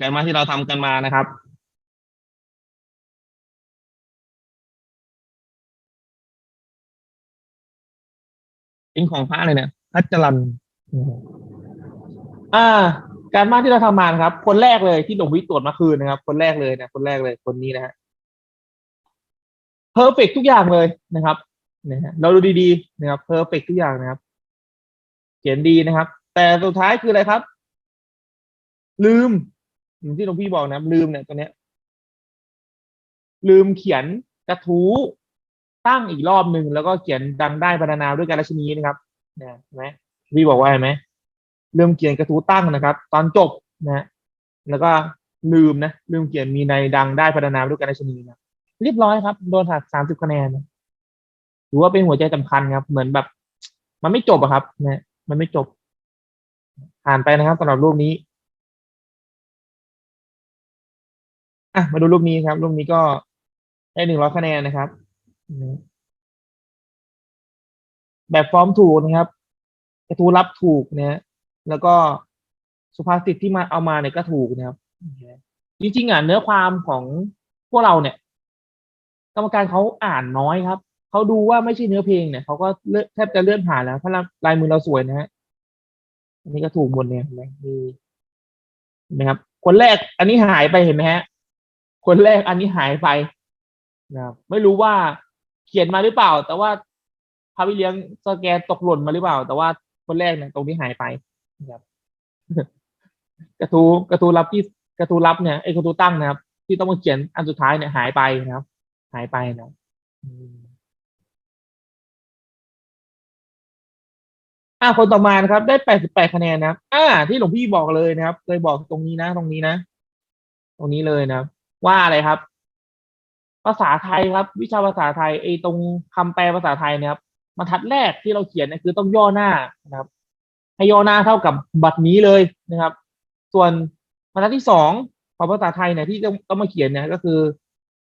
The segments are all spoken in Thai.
กันมาที่เราทำกันมานะครับ เป็นของพระเลยเนี่ยพัชรันอ่า การบ้านที่เราทำมานครับ คนแรกเลยที่หลวงวิตรวจมาคืนนะครับ คนแรกเลยนะคนแรกเลยคนนี้นะฮะเพอร์เฟกทุกอย่างเลยนะครับนะฮะเราดูดีๆนะครับเพอร์เฟกทุกอย่างนะครับ เขียนดีนะครับ แต่สุดท้ายคืออะไรครับ ลืม ที่หลวงพี่บอกนะลืมเนี่ยตัวเนี้ย ลืมเขียนกระทู้ตั้งอีกรอบหนึ่งแล้วก็เขียนดังได้บรรณาด้วยการราชนีนะครับเนี่ยเห็นไหมพี่บอกว่าเห็นไหมลืมเขียนกระทู้ตั้งนะครับ ตอนจบนะฮะแล้วก็ลืมนะลืมเขียนมีในดังได้บรรณาด้วยการราชนีนะเรียบร้อยครับโดนหักสามสิบคะแนนถือว่าเป็นหัวใจสำคัญครับ เหมือนแบบ มันไม่จบอะครับ นะ มันไม่จบผ่านไปนะครับสำหรับรูปนี้ อะมาดูรูปนี้ครับ รูปนี้ก็ได้หนึ่งร้อยคะแนนนะครับ แบบฟอร์มถูกนะครับกระทู้รับถูกนะแล้วก็สุภาษิตที่มาเอามาเนี่ยก็ถูกนะครับจริงๆอะเนื้อความของพวกเราเนี่ย กรรมการเขาอ่านน้อยครับเขาดูว่าไม่ใช่เนื้อเพลงเนี่ยเขาก็เลือแทบจะเลื่อนผ่านแล้วถ้าลายมือเราสวยนะฮะอันนี้ก็ถูกหมดเนี่ยเห็นไหมมีเห็นไหมครับ คนแรกอันนี้หายไปเห็นไหมฮะ คนแรกอันนี้หายไปนะครับไม่รู้ว่าเขียนมาหรือเปล่า แต่ว่าพาวิเลี้ยงสแกนตกหล่นมาหรือเปล่า แต่ว่าคนแรกเนี่ยตรงนี้หายไปนะครับกระทูกระทูรับที่กระทูรับเนี่ยไอ้กระทูตั้งนะครับ ที่ต้องมาเขียนอันสุดท้ายเนี่ยหายไปนะครับ หายไปนะอ่าคนต่อมานะครับ ได้แปดสิบแปดคะแนนนะอ่า ที่หลวงพี่บอกเลยนะครับ เคยบอกตรงนี้นะ ตรงนี้นะ ตรงนี้เลยนะครับ ว่าอะไรครับ ภาษาไทยครับ วิชาภาษาไทยไอ้ตรงคำแปลภาษาไทยเนะครับบรรทัดแรกที่เราเขียนเนี่ยคือต้องย่อหน้านะครับ ให้ย่อหน้าเท่ากับบัตรนี้เลยนะครับ ส่วนบรรทัดที่สองของภาษาไทยเนี่ยที่ต้องต้องมาเขียนเนี่ยก็คือ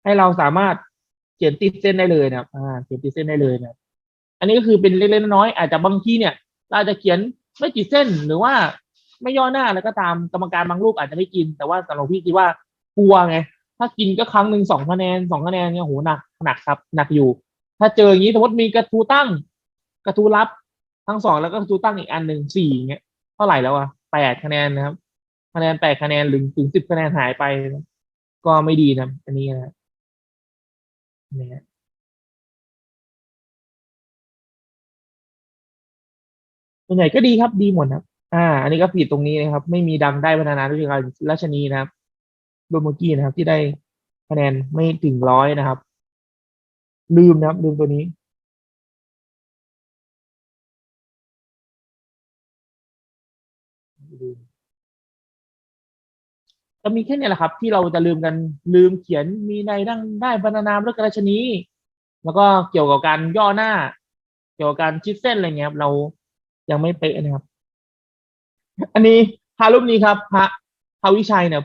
ให้เราสามารถเขียนติดเส้นได้เลยนะครับอ่าเขียนติดเส้นได้เลยนะอันนี้ก็คือเป็นเล็กๆน้อยๆอาจจะบางที่เนี่ย เราจจะเขียนไม่ติดเส้นหรือว่าไม่ย่อหน้าแล้วก็ตามกรรมการบางรูปอาจจะไม่กิน แต่ว่าสำหรับพี่คิดว่ากลัวไง ถ้ากินก็ครั้งหนึ่งสองคะแนนสองคะแนนเนี่ยโหหนักหนักครับหนักอยู่ ถ้าเจออย่างนี้สมมติมีกระทูตั้ง กระทูรับทั้งสองแล้วก็กระทูตั้งอีกอันหนึ่งสี่เงี้ยเท่าไหร่แล้วอะแปดคะแนนนะครับ คะแนนแปดคะแนนหรือถึงสิบคะแนนหายไป ก็ไม่ดีนะอันนี้นะเนี่ยส่วนใหญ่ก็ดีครับดีหมดครับ อ่า อันนี้ก็ผิดตรงนี้นะครับ ไม่มีดังได้พัฒนาด้วยการราชนีนะครับ โดยเมื่อกี้นะครับ ที่ได้คะแนนไม่ถึงร้อยนะครับ ลืมนะครับ ลืมตัวนี้จะมีแค่นี้แหละครับ ที่เราจะลืมกันลืมเขียนมีในดังได้บรรณนามเรื่องราชนีแล้วก็เกี่ยวกับการย่อหน้า เกี่ยวกับการชิดเส้นอะไรเงี้ยครับเรายังไม่เป๊ะนะครับ อันนี้พระรูปนี้ครับ พระพระวิชัยเนี่ย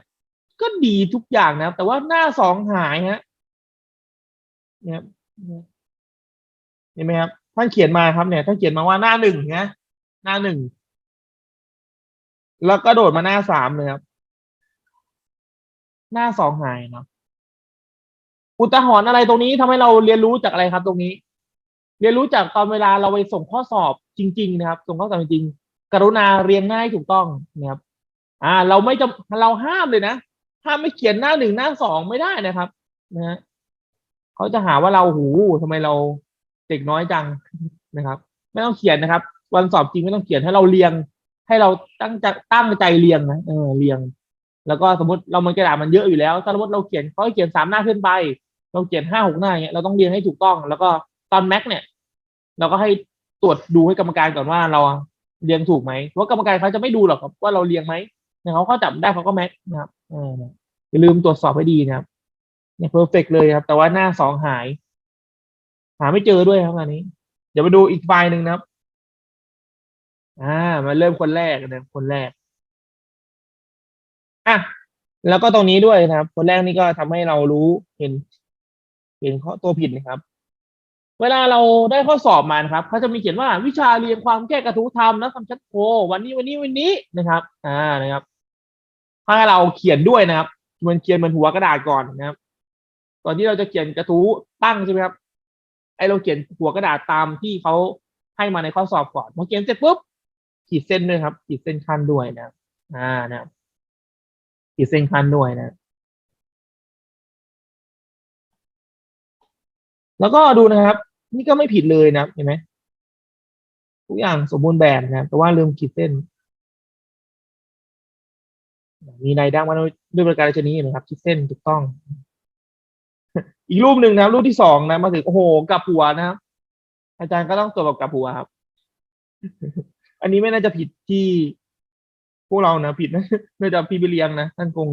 ก็ดีทุกอย่างนะ แต่ว่าหน้าสองหายฮะเนี่ยเห็นไหมครับท่านเขียนมาครับเนี่ยท่านเขียนมาว่าหน้าหนึ่งนะหน้าหนึ่งแล้วก็โดดมาหน้าสามเลยครับ หน้าสองหายเนาะอุทาหรณ์อะไรตรงนี้ทำให้เราเรียนรู้จากอะไรครับ ตรงนี้ เรียนรู้จากตอนเวลาเราไปส่งข้อสอบจริง ๆ นะครับ ส่งข้อสอบจริงๆกรุณาเรียงง่ายถูกต้องนะครับ อ่า เราไม่จะเราห้ามเลยนะ ห้าไม่เขียนหน้าหนึ่งหน้าสองไม่ได้นะครับ นะฮะเขาจะหาว่าเราหูทำไมเราเด็กน้อยจังนะครับ ไม่ต้องเขียนนะครับ วันสอบจริงไม่ต้องเขียนให้เราเรียง ให้เราตั้งใจตั้งใจเรียงนะเออเรียง แล้วก็สมมติเรามันกระดาษมันเยอะอยู่แล้วถ้าสมมติเราเขียนเขาเขียนสามหน้าขึ้นไป เราเขียนห้าหกหน้าอย่างเงี้ยเราต้องเรียงให้ถูกต้อง แล้วก็ตอนแม็กเนี่ย เราก็ให้ตรวจดูให้กรรมการก่อนว่าเราเรียงถูกไหมเพราะกรรมการเขาจะไม่ดูหรอกว่าเราเรียงไหมเนี่ยเขาจับได้เขาก็แม็กนะครับ เอออย่าลืมตรวจสอบให้ดีนะครับเนี่ยเพอร์เฟกเลยครับ แต่ว่าหน้าสองหาย หาไม่เจอด้วยครับอันนี้ เดี๋ยวมาดูอีกไฟล์หนึ่งนะครับ อ่า มาเริ่มคนแรกนะคนแรก อะ แล้วก็ตรงนี้ด้วยนะครับ คนแรกนี่ก็ทำให้เรารู้เห็น เห็นข้อตัวผิดนะครับ เวลาเราได้ข้อสอบมานะครับเขาจะมีเขียนว่าวิชาเรียงความแก้กระทู้ธรรมและคำชัดโพวันนี้วันนี้วันนี้นะครับ อ่านะครับ ให้เราเขียนด้วยนะครับมือนเขียนเหมือนหัวกระดาษก่อนนะครับก่อนที่เราจะเขียนกระทู้ตั้งใช่ไหมครับ ไอเราเขียนหัวกระดาษตามที่เขาให้มาในข้อสอบก่อนพอเขียนเสร็จปุ๊บขีดเส้นด้วยครับ ขีดเส้นขั้นด้วยนะ อ่านะขีดเส้นขั้นด้วยนะ แล้วก็ดูนะครับ นี่ก็ไม่ผิดเลยนะเห็นไหมทุกอย่างสมบูรณ์แบบนะแต่ว่าลืมขีดเส้น มีรายได้มาด้วยประการชนี้นะครับขีดเส้นถูกต้อง อีกรูปหนึ่งนะรูปที่สองนะ มาถึงโอ้โหกับหัวนะครับ อาจารย์ก็ต้องตรวจแบบกลับหัวครับ อันนี้ไม่น่าจะผิดที่พวกเรานะผิดนะน่าจะพี่ไปเรียงนะท่านคง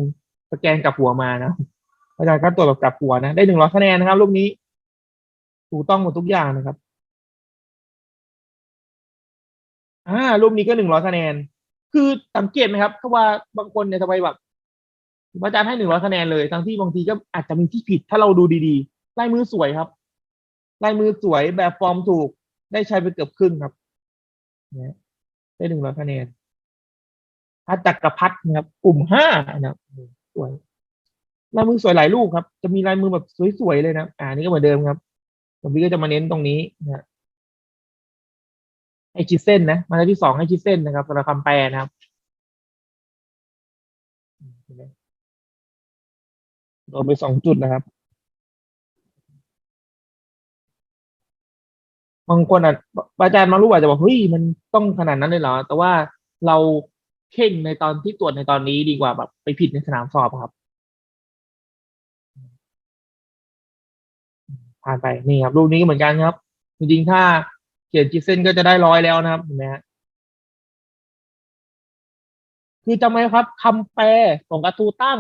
สแกนกับหัวมานะอาจารย์ก็ตรวจแบบกับหัวนะได้หนึ่งร้อยคะแนนนะครับ รูปนี้ ถูกต้องหมดทุกอย่างนะครับอ่ารูปนี้ก็หนึ่งร้อยคะแนน คือสังเกตไหมครับเพราะว่าบางคนเนี่ยทำไมแบบอาจารย์ให้หนึ่งร้อยคะแนนเลยทั้งที่บางทีก็อาจจะมีที่ผิด ถ้าเราดูดีๆลายมือสวยครับลายมือสวยแบบฟอร์มถูกได้ใช้ไปเกือบครึ่งครับเนี่ยได้หนึ่งร้อยคะแนนพัดจักรพัฒนะครับ กลุ่มห้านะครับสวยลายมือสวยหลายรูปครับ จะมีลายมือแบบสวยๆเลยนะ อ่านี่ก็เหมือนเดิมครับผมพี่ก็จะมาเน้นตรงนี้นะ ฮะให้ชิเส้นนะมาตราที่สองให้ชิเส้นนะครับสำหรับคำแปลนะครับเห็นไหมโดนไปสองจุดนะครับบางคนอะอาจารย์มารู้อาจจะบอกเฮ้ยมันต้องขนาดนั้นเลยเหรอ แต่ว่าเราเข่งในตอนที่ตรวจในตอนนี้ดีกว่าแบบไปผิดในสนามสอบครับ ผ่านไปนี่ครับรูปนี้เหมือนกันครับ จริงๆถ้า เขียนจิเส้นก็จะได้ร้อยแล้วนะครับเห็นไหมฮะคือจำไว้ครับคำแปลของกระทูตั้ง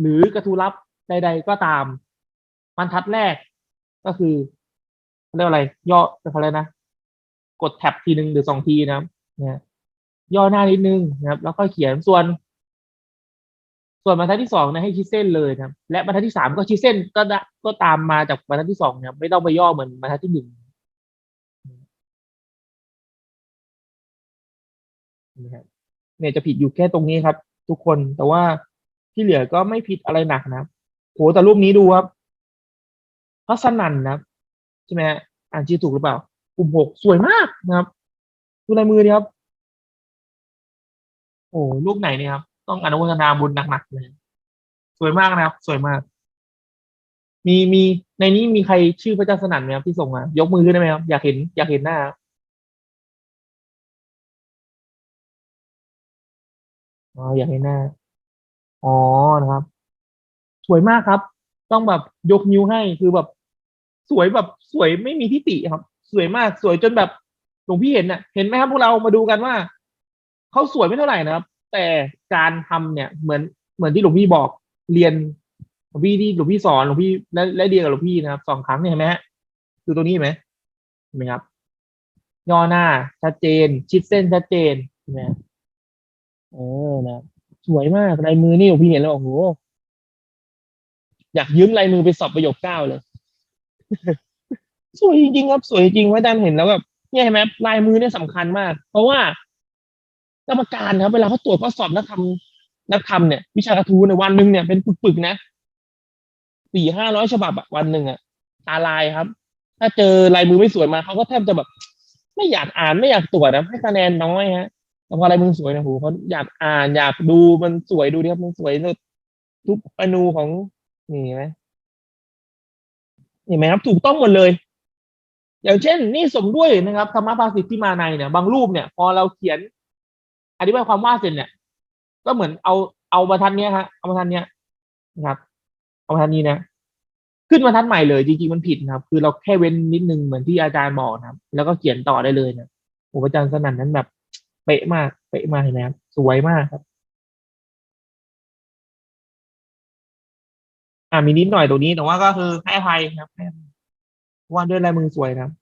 หรือกระทูรับใด ๆ ก็ตามบรรทัดแรกก็คือเรียกว่าอะไรย่อเขาเรียกนะ กดแท็บทีหนึ่งหรือสองทีนะครับเนี่ยย่อหน้านิดนึงนะครับ แล้วก็เขียนส่วน ส่วนบรรทัดที่สองเนี่ยให้ชิดเส้นเลยนะครับ และบรรทัดที่สามก็ชิดเส้นก็ได้ก็ตามมาจากบรรทัดที่สองนะครับไม่ต้องไปย่อเหมือนบรรทัดที่หนึ่ง นะครับเนี่ยจะผิดอยู่แค่ตรงนี้ครับ ทุกคนแต่ว่าที่เหลือก็ไม่ผิดอะไรหนักนะโหแต่รูปนี้ดูครับพัสนันนะใช่ไหมฮะอ่านชื่อถูกหรือเปล่ากลุ่มหกสวยมากนะครับดูลายมือดีครับ โอ้ลูกไหนเนี่ยครับ ต้องอนุโมทนาบุญหนักๆเลยสวยมากนะครับ สวยมาก มีมีในนี้มีใครชื่อพระเจ้าสนั่นไหมครับที่ส่งมายกมือขึ้นได้ไหมครับอยากเห็นอยากเห็นหน้าครับ อ๋ออยากเห็นหน้า อ๋อนะครับ สวยมากครับ ต้องแบบยกนิ้วให้คือแบบ สวยแบบสวยไม่มีที่ติครับ สวยมากสวยจนแบบหลวงพี่เห็นน่ะ เห็นไหมครับพวกเรามาดูกันว่าเขาสวยไม่เท่าไหร่นะครับ แต่การทำเนี่ย เหมือนเหมือนที่หลวงพี่บอกเรียนหลวงพี่ที่หลวงพี่สอนหลวงพี่และและเรียนกับหลวงพี่นะครับสองครั้งเนี่ยเห็นไหมฮะคือตัวนี้ไหมเห็นไหมครับย่อหน้าชัดเจน ชิดเส้นชัดเจนเห็นไหม เออนะสวยมากลายมือนี่หลวงพี่เห็นแล้วโอ้โหอยากยืมลายมือไปสอบประโยคเก้าเลย สวยจริงครับสวยจริงว่าอาจารย์เห็นแล้วแบบเนี่ยเห็นไหมลายมือเนี่ยสำคัญมาก เพราะว่ากรรมการครับเวลาเขาตรวจข้อสอบนักทำนักทำเนี่ย วิชากระทูในวันหนึ่งเนี่ยเป็นปึกๆนะสี่ห้าร้อยฉบับวันหนึ่งอะตาลายครับ ถ้าเจอลายมือไม่สวยมาเขาก็แทบจะแบบ ไม่อยากอ่านไม่อยากตรวจนะให้คะแนนน้อยฮะ แต่พอลายมือสวยนะโหเขาอยากอ่านอยากดูมันสวยดูดิครับมันสวยสุดทุกอนูของนี่เห็นไหมเห็นไหมครับ ถูกต้องหมดเลย อย่างเช่น นี่สมด้วยนะครับธรรมภาสิทธิมาในเนี่ยบางรูปเนี่ย พอเราเขียน อธิบายความว่าเสร็จเนี่ย ก็เหมือนเอาเอาบรรทัดเนี้ยฮะเอาบรรทัดเนี้ยนะครับ เอาบรรทัดนี้นะขึ้นบรรทัดใหม่เลยจริงๆมันผิดนะครับ คือเราแค่เว้นนิดนึงเหมือนที่อาจารย์บอกนะครับ แล้วก็เขียนต่อได้เลยนะโอ้อาจารย์สนั่นนั้นแบบ ป๊ะมาก เป๊ะมากเห็นไหมครับ สวยมากครับ อ่ามีนิดหน่อยตรงนี้แต่ว่าก็คือให้อภัยครับให้อภัยเพราะว่าด้วยลายมือสวยนะครับ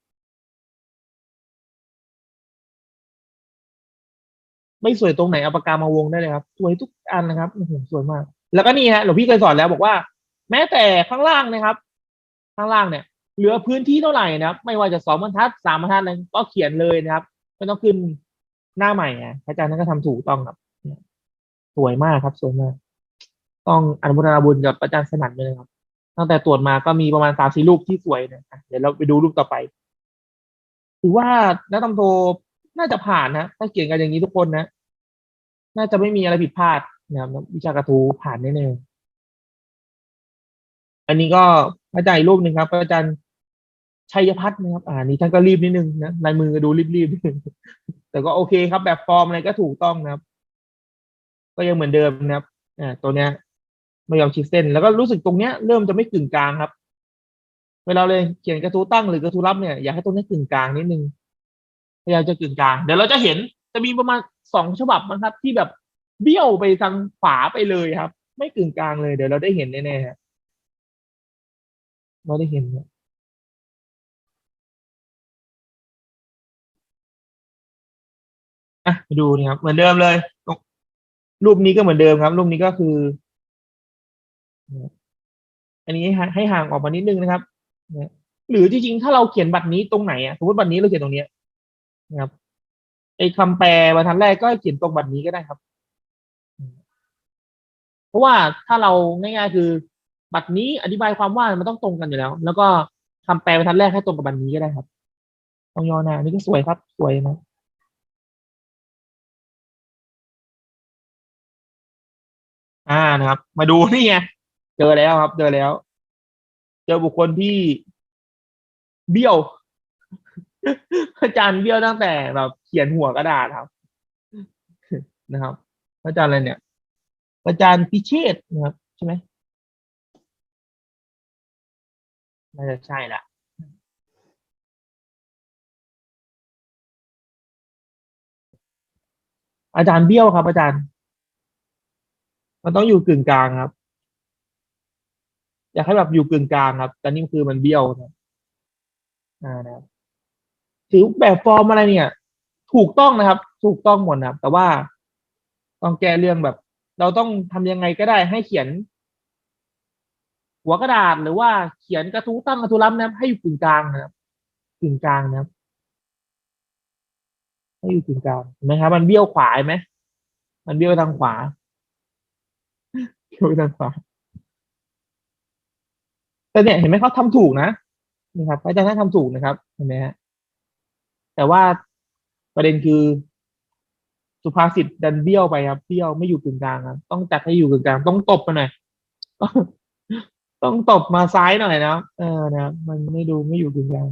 ไม่สวยตรงไหนเอาปากกามาวงได้เลยครับ สวยทุกอันนะครับโอ้โหสวยมาก แล้วก็นี่ฮะหลวงพี่เคยสอนแล้วบอกว่า แม้แต่ข้างล่างนะครับ ข้างล่างเนี่ยเหลือพื้นที่เท่าไหร่นะครับ ไม่ว่าจะสองบรรทัดสามบรรทัดอะไรก็เขียนเลยนะครับ ไม่ต้องขึ้น หน้าใหม่อะอาจารย์นั่นก็ทำถูกต้องครับสวยมากครับสวยมาก ต้องอนุโมทนาบุญกับอาจารย์สนั่นเลยนะครับ ตั้งแต่ตรวจมาก็มีประมาณสามสี่รูปที่สวยนะเดี๋ยวเราไปดูรูปต่อไปถือว่านักตำโทน่าจะผ่านนะถ้าเขียนกันอย่างนี้ทุกคนนะ น่าจะไม่มีอะไรผิดพลาดนะครับวิชากระทูผ่านแน่ๆอันนี้ก็อาจารย์รูปหนึ่งครับอาจารย์ ชัยพัฒน์นะครับ อ่านี่ท่านก็รีบนิดนึงนะลายมือก็ดูรีบๆนิดนึงแต่ก็โอเคครับ แบบฟอร์มอะไรก็ถูกต้องนะครับ ก็ยังเหมือนเดิมนะครับอ่าตัวเนี้ยไม่ยอมชิดเส้น แล้วก็รู้สึกตรงเนี้ยเริ่มจะไม่กึ่งกลางครับ เวลาเลยเขียนกระทู้ตั้งหรือกระทู้รับเนี่ยอยากให้ตรงนี้กึ่งกลางนิดนึงพยายามจะกึ่งกลาง เดี๋ยวเราจะเห็นจะมีประมาณสองฉบับนะครับ ที่แบบเบี้ยวไปทางขวาไปเลยครับ ไม่กึ่งกลางเลย เดี๋ยวเราได้เห็นแน่ๆฮะเราได้เห็น อะมาดูนี่ครับเหมือนเดิมเลย รูปนี้ก็เหมือนเดิมครับ รูปนี้ก็คือ อันนี้ให้ห่างให้ห่างออกมานิดนึงนะครับหรือจริงๆ ถ้าเราเขียนบัตรนี้ตรงไหนอะสมมติบัตรนี้เราเขียนตรงเนี้ยนะครับไอ้คำแปลบรรทัดแรกก็เขียนตรงบัตรนี้ก็ได้ครับ เพราะว่าถ้าเราง่ายๆคือ บัตรนี้อธิบายความว่ามันต้องตรงกันอยู่แล้ว แล้วก็คำแปลบรรทัดแรกให้ตรงกับบัตรนี้ก็ได้ครับต้องย่อหน้าอันนี่ก็สวยครับ สวยนะ อ่านะครับ มาดูนี่ไงเจอแล้วครับ เจอแล้ว เจอบุคคลที่เบี้ยว อาจารย์เบี้ยวตั้งแต่แบบเขียนหัวกระดาษครับ นะครับ อาจารย์อะไรเนี่ย อาจารย์พิเชษนะครับ ใช่ไหมน่าจะใช่ละอาจารย์เบี้ยวครับ อาจารย์ มันต้องอยู่กึ่งกลางครับ อยากให้แบบอยู่กึ่งกลางครับ แต่นี่คือมันเบี้ยวนะอ่านะครับถือแบบฟอร์มอะไรเนี่ย ถูกต้องนะครับ ถูกต้องหมดนะครับ แต่ว่าต้องแก้เรื่องแบบ เราต้องทำยังไงก็ได้ให้เขียน หัวกระดาษหรือว่าเขียนกระทู้ตั้งกระทู้รับนะครับ ให้อยู่กึ่งกลางนะครับกึ่งกลางนะครับให้อยู่กึ่งกลางเห็นไหมครับ มันเบี้ยวขวาไหมมันเบี้ยวทางขวา เบี้ยวทางขวาแต่เนี่ยเห็นไหมเขาทำถูกนะนี่ครับอาจารย์ท่าทำถูกนะครับเห็นไหมฮะแต่ว่าประเด็นคือ สุภาษิตดันเบี้ยวไปครับเบี้ยวไม่อยู่กึ่งกลางครับต้องจัดให้อยู่กึ่งกลาง ต้องตบมาหน่อยต้องตบมาซ้ายหน่อยนะเออนะมันไม่ดูไม่อยู่กึ่งกลาง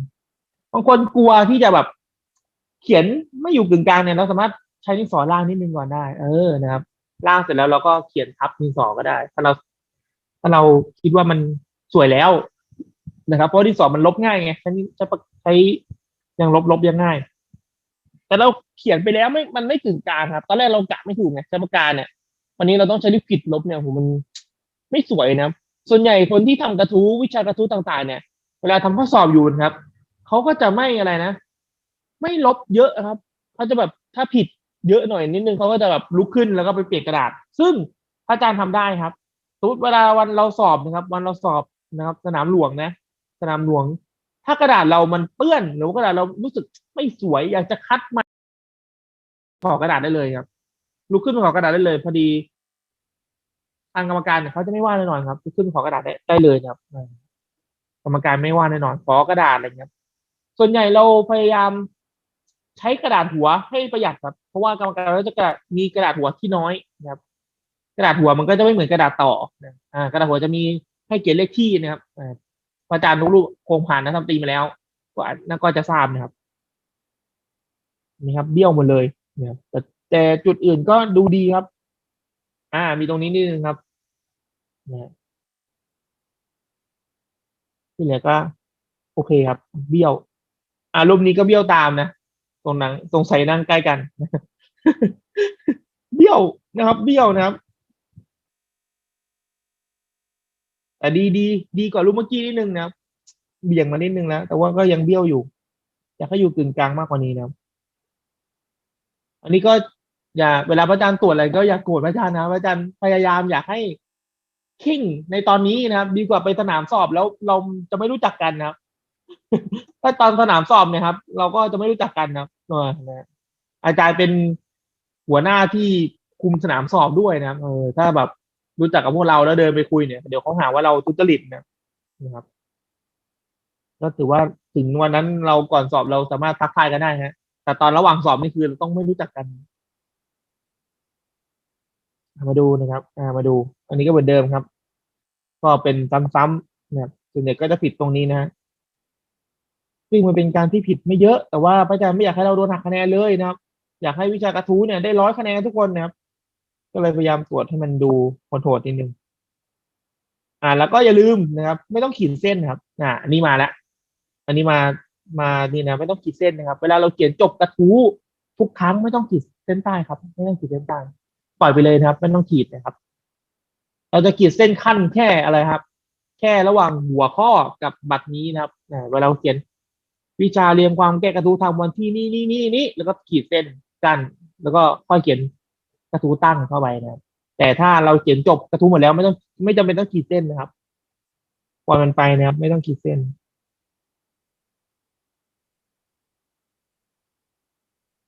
บางคนกลัวที่จะแบบ เขียนไม่อยู่กึ่งกลางเนี่ยเราสามารถใช้ดินสอล่างนิดนึงก่อนได้ เออนะครับ ล่างเสร็จแล้วเราก็เขียนทับดินสอก็ได้ ถ้าเรา ถ้าเราคิดว่ามันสวยแล้วนะครับ เพราะดินสอมันลบง่ายไงใช้ใช้ใช้ยังลบลบยังง่าย แต่เราเขียนไปแล้วไม่มันไม่ถึงกลางครับ ตอนแรกเรากะไม่ถูกไงใช้ปากกาเนี่ยวันนี้เราต้องใช้ลิขิตลบเนี่ยโหมันไม่สวยนะส่วนใหญ่คนที่ทำกระทู้วิชากระทู้ต่าง ๆ เนี่ย เวลาทำข้อสอบอยู่นะครับเขาก็จะไม่อะไรนะ ไม่ลบเยอะครับเขาจะแบบถ้าผิด เยอะหน่อยนิดนึงเขาก็จะแบบลุกขึ้นแล้วก็ไปเปลี่ยนกระดาษ ซึ่งอาจารย์ทำได้ครับสมมติเวลาวันเราสอบนะครับ วันเราสอบนะครับ สนามหลวงนะ สนามหลวง ถ้ากระดาษเรามันเปื้อน หรือว่ากระดาษเรารู้สึกไม่สวยอยากจะคัดมาขอกระดาษได้เลยครับ ลุกขึ้นขอกระดาษได้เลย พอดีทางกรรมการเนี่ยเขาจะไม่ว่าแน่นอนครับลุกขึ้นขอกระดาษได้ได้เลยครับกรรมการไม่ว่าแน่นอนขอกระดาษอะไรเงี้ยส่วนใหญ่เราพยายาม ใช้กระดาษหัวให้ประหยัดครับ เพราะว่ากรรมการเราจะมีกระดาษหัวที่น้อยนะครับ กระดาษหัวมันก็จะไม่เหมือนกระดาษต่ออ่ากระดาษหัวจะมีให้เขียนเลขที่นะครับอาจารย์ทุกลูกโคงผ่านนะทำตีมาแล้ว ก็นั่นก็จะทราบนะครับนี่ครับ เบี้ยวหมดเลยนี่ยแต่แต่จุดอื่นก็ดูดีครับ อ่า มีตรงนี้นิดนึงครับนะที่เหลือก็ โอเคครับ เบี้ยวอ่ารูปนี้ก็เบี้ยวตามนะ ตรงนั้นตรงใส่นั่งใกล้กันเบี้ยวนะครับเบี้ยวนะครับ แต่ดีดีดีกว่ารูปเมื่อกี้นิดนึงนะครับเบี่ยงมานิดนึงแล้ว แต่ว่าก็ยังเบี้ยวอยู่ อยากให้อยู่กึ่งกลางมากกว่านี้นะครับ อันนี้ก็อย่าเวลาพระอาจารย์ตรวจอะไรก็อย่าโกรธพระอาจารย์นะพระอาจารย์พยายามอยากให้ขิงในตอนนี้นะครับ ดีกว่าไปสนามสอบแล้วเราจะไม่รู้จักกันนะครับ ถ้าตอนสนามสอบเนี่ยครับ เราก็จะไม่รู้จักกันนะครับนะอาจารย์เป็นหัวหน้าที่คุมสนามสอบด้วยนะเออถ้าแบบรู้จักกับพวกเราแล้วเดินไปคุยเนี่ยเดี๋ยวเขาหาว่าเราทุจริตนะนะครับก็ถือว่าถึงวันนั้นเราก่อนสอบเราสามารถทักทายกันได้ฮะ แต่ตอนระหว่างสอบนี่คือเราต้องไม่รู้จักกัน มาดูนะครับ อ่ามาดู อันนี้ก็เหมือนเดิมครับ ก็เป็นซ้ำๆนะครับส่วนใหญ่ก็จะผิดตรงนี้นะฮะ ซึ่งมันเป็นการที่ผิดไม่เยอะ แต่ว่าพระอาจารย์ไม่อยากให้เราโดนหักคะแนนเลยนะครับ อยากให้วิชากระทู้เนี่ยได้ร้อยคะแนนทุกคนนะครับ ก็เลยพยายามตรวจให้มันดูโหดๆนิดนึงอ่า แล้วก็อย่าลืมนะครับ ไม่ต้องขีดเส้นครับ อ่าอันนี้มาแล้วอันนี้มามานี่นะไม่ต้องขีดเส้นนะครับ เวลาเราเขียนจบกระทู้ทุกครั้งไม่ต้องขีดเส้นใต้ครับ ไม่ต้องขีดเส้นใต้ปล่อยไปเลยนะครับ ไม่ต้องขีดนะครับ เราจะขีดเส้นขั้นแค่อะไรครับ แค่ระหว่างหัวข้อกับบัตรนี้นะครับเวลาเราเขียน วิชาเรียงความแก้กระทู้ทำวันที่นี่นี่นี่นี่แล้วก็ขีดเส้นกันแล้วก็ค่อยเขียนกระทู้ตั้งเข้าไปนะครับแต่ถ้าเราเขียนจบกระทู้หมดแล้วไม่ต้องไม่จำเป็นต้องขีดเส้นนะครับปล่อยมันไปนะครับ ไม่ต้องขีดเส้น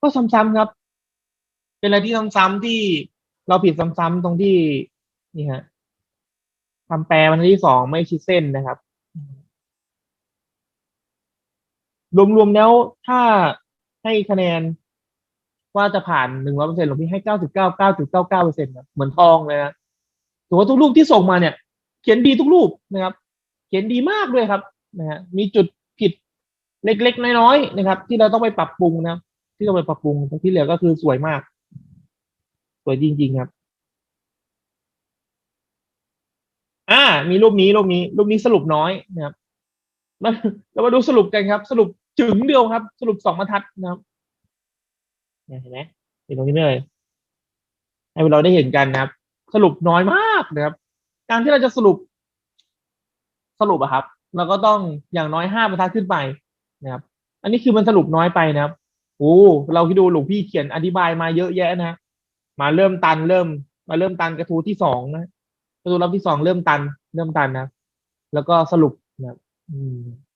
ก็ซ้ำๆครับ เป็นอะไรที่ซ้ำๆที่เราผิดซ้ำๆตรงที่นี่ฮะคำแปลวันที่สองไม่ชิดเส้นนะครับ รวมๆแล้วถ้าให้คะแนนว่าจะผ่านหนึ่งร้อยเปอร์เซ็นต์หลวงพี่ให้เก้าสิบเก้าเก้าจุดเก้าเก้าเปอร์เซ็นต์นะเหมือนทองเลยนะถือว่าทุกรูปที่ส่งมาเนี่ย เขียนดีทุกรูปนะครับ เขียนดีมากด้วยครับนะฮะมีจุดผิดเล็กๆน้อยๆนะครับ ที่เราต้องไปปรับปรุงนะครับที่เราไปปรับปรุงแต่ที่เหลือก็คือสวยมาก สวยจริง ๆ ครับอ่า มีรูปนี้รูปนี้รูปนี้สรุปน้อยนะครับ เรามาดูสรุปกันครับ สรุปจึงเดียวครับ สรุปสองบรรทัดนะครับเห็นไหมเห็นตรงนี้เลยให้เราได้เห็นกันนะครับ สรุปน้อยมากนะครับ การที่เราจะสรุป สรุปอะครับ เราก็ต้องอย่างน้อยห้าบรรทัดขึ้นไปนะครับ อันนี้คือมันสรุปน้อยไปนะครับโอ้เราคิดดูหลวงพี่เขียนอธิบายมาเยอะแยะนะมาเริ่มตันเริ่ม มาเริ่มตันกระทู้ที่สองนะกระทู้รอบที่สองเริ่มตัน เริ่มตันนะแล้วก็สรุป อืม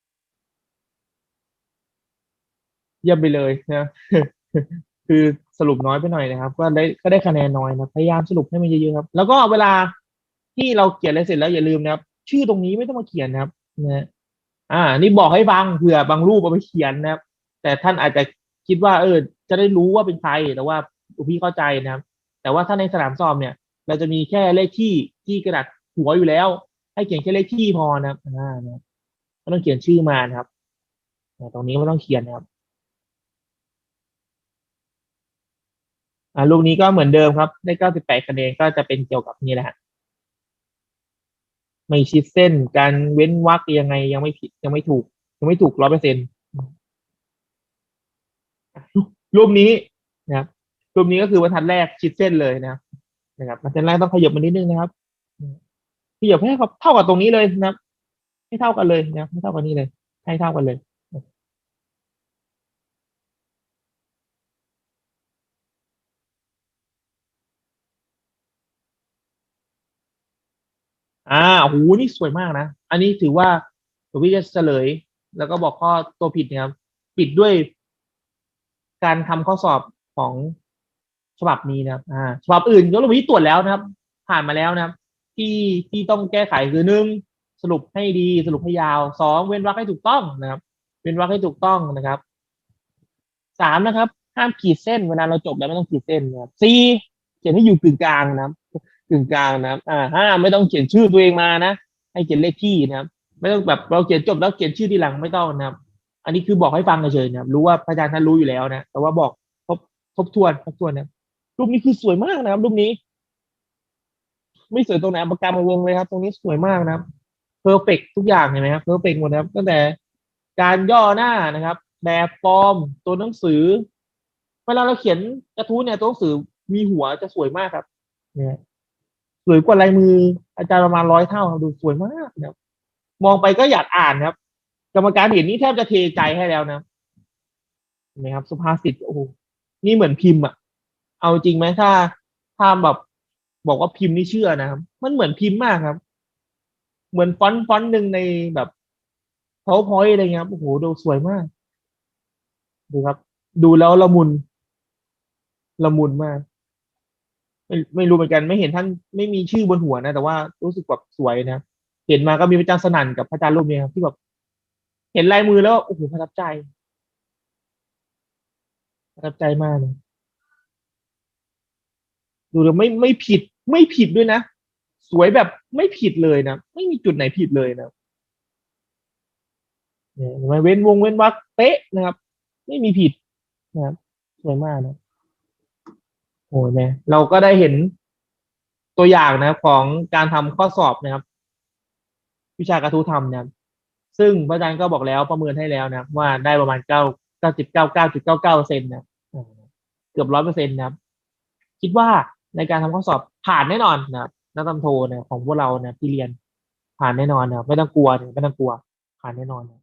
เยี่ยมไปเลยนะ คือสรุปน้อยไปหน่อยนะครับ ก็ได้ก็ได้คะแนนน้อยนะพยายามสรุปให้มันเยอะๆครับ แล้วก็เวลาที่เราเขียนอะไรเสร็จแล้วอย่าลืมนะครับ ชื่อตรงนี้ไม่ต้องมาเขียนนะครับนะอ่า นี่บอกให้ฟังเผื่อบางรูปเอาไปเขียนนะครับ แต่ท่านอาจจะคิดว่า เออ จะได้รู้ว่าเป็นใครแต่ว่าพี่เข้าใจนะครับ แต่ว่าถ้าในสนามสอบเนี่ย เราจะมีแค่เลขที่ที่กระดาษหัวอยู่แล้ว ให้เขียนแค่เลขที่พอนะครับอ่านะ ไม่ต้องเขียนชื่อมานะครับ ตรงนี้ไม่ต้องเขียนนะครับอ่าลูกนี้ก็เหมือนเดิมครับ ได้ 98 คะแนนก็จะเป็นเกี่ยวกับนี่แหละ ไม่ชิดเส้น การเว้นวรรคยังไงยังไม่ผิดยังไม่ถูก ยังไม่ถูกร้อยเปอร์เซ็นต์รูปนี้นะครับรูปนี้ก็คือบรรทัดแรกชิดเส้นเลยนะครับนะครับบรรทัดแรกต้องขยับมานิดนึงนะครับขยับให้เท่ากับตรงนี้เลยนะครับ ให้เท่ากันเลยนะไม่เท่ากันนี้เลย ให้เท่ากันเลยอ่าโหนี่สวยมากนะ อันนี้ถือว่าเดี๋ยวพี่จะเฉลย แล้วก็บอกข้อตัวผิดนะครับ ปิดด้วยการทำข้อสอบของฉบับนี้นะครับ อ่า ฉบับอื่นก็เราวิตรวจแล้วนะครับ ผ่านมาแล้วนะครับ ที่ที่ต้องแก้ไขคือหนึ่ง สรุปให้ดีสรุปให้ยาวสองเว้นวรรคให้ถูกต้องนะครับ เว้นวรรคให้ถูกต้องนะครับสามนะครับ ห้ามขีดเส้นเวลาเราจบแล้วไม่ต้องขีดเส้นนะครับสี่เขียนให้อยู่กึ่งกลางนะครับกึ่งกลางนะครับอ่าห้าไม่ต้องเขียนชื่อตัวเองมานะให้เขียนเลขที่นะครับ ไม่ต้องแบบเราเขียนจบแล้วเขียนชื่อทีหลังไม่ต้องนะครับ อันนี้คือบอกให้ฟังเฉยๆนะครับ รู้ว่าพระอาจารย์ท่านรู้อยู่แล้วนะแต่ว่าบอกทบทบทวนทบทวนนะรูปนี้คือสวยมากนะครับรูปนี้ ไม่สวยตรงไหนปากกามาวงเลยครับ ตรงนี้สวยมากนะครับ เพอร์เฟกทุกอย่างเห็นไหมครับเพอร์เฟกหมดนะครับตั้งแต่การย่อหน้านะครับ แบบฟอร์มตัวหนังสือ เวลาเราเขียนกระทู้เนี่ยตัวหนังสือมีหัวจะสวยมากครับ เนี่ยสวยกว่าลายมืออาจารย์ประมาณร้อยเท่าครับดูสวยมากนะครับ มองไปก็อยากอ่านครับ กรรมการเห็นนี่แทบจะเทใจให้แล้วนะเห็นไหมครับ สุภาษิตโอ้โหนี่เหมือนพิมพ์อะเอาจริงไหมถ้าถ้าแบบบอกว่าพิมพ์นี่เชื่อนะครับ มันเหมือนพิมพ์มากครับ เหมือนฟอนต์ฟอนต์หนึ่งในแบบ powerpoint อะไรเงี้ยครับโอ้โหดูสวยมาก ดูครับ ดูแล้วละมุน ละมุนมาก ไม่ไม่รู้เหมือนกัน ไม่เห็นท่านไม่มีชื่อบนหัวนะ แต่ว่ารู้สึกแบบสวยนะ เห็นมาก็มีพระอาจารย์สนั่นกับพระอาจารย์รูปนี้ครับที่แบบเห็นลายมือแล้วโอ้โหประทับใจประทับใจมากเลยดูแล้วไม่ไม่ผิด ไม่ผิดด้วยนะ สวยแบบ ไม่ผิดเลยนะ ไม่มีจุดไหนผิดเลยนะเนี่ยเห็นเว้นวงเว้นวรรคเป๊ะนะครับ ไม่มีผิดนะครับสวยมากนะโอ้ยแม่เราก็ได้เห็นตัวอย่างนะของการทำข้อสอบนะครับ วิชากระทู้ธรรมนะครับซึ่งพระอาจารย์ก็บอกแล้วประเมินให้แล้วนะว่าได้ประมาณเก้าเก้าสิบเก้าเก้าจุดเก้าเก้าเปอร์เซ็นต์นะเกือบร้อยเปอร์เซ็นต์นะครับ คิดว่าในการทำข้อสอบผ่านแน่นอนนะครับ นักทำโทเนี่ยของพวกเราเนี่ยที่เรียนผ่านแน่นอนนะครับไม่ต้องกลัวนะไม่ต้องกลัวผ่านแน่นอนนะ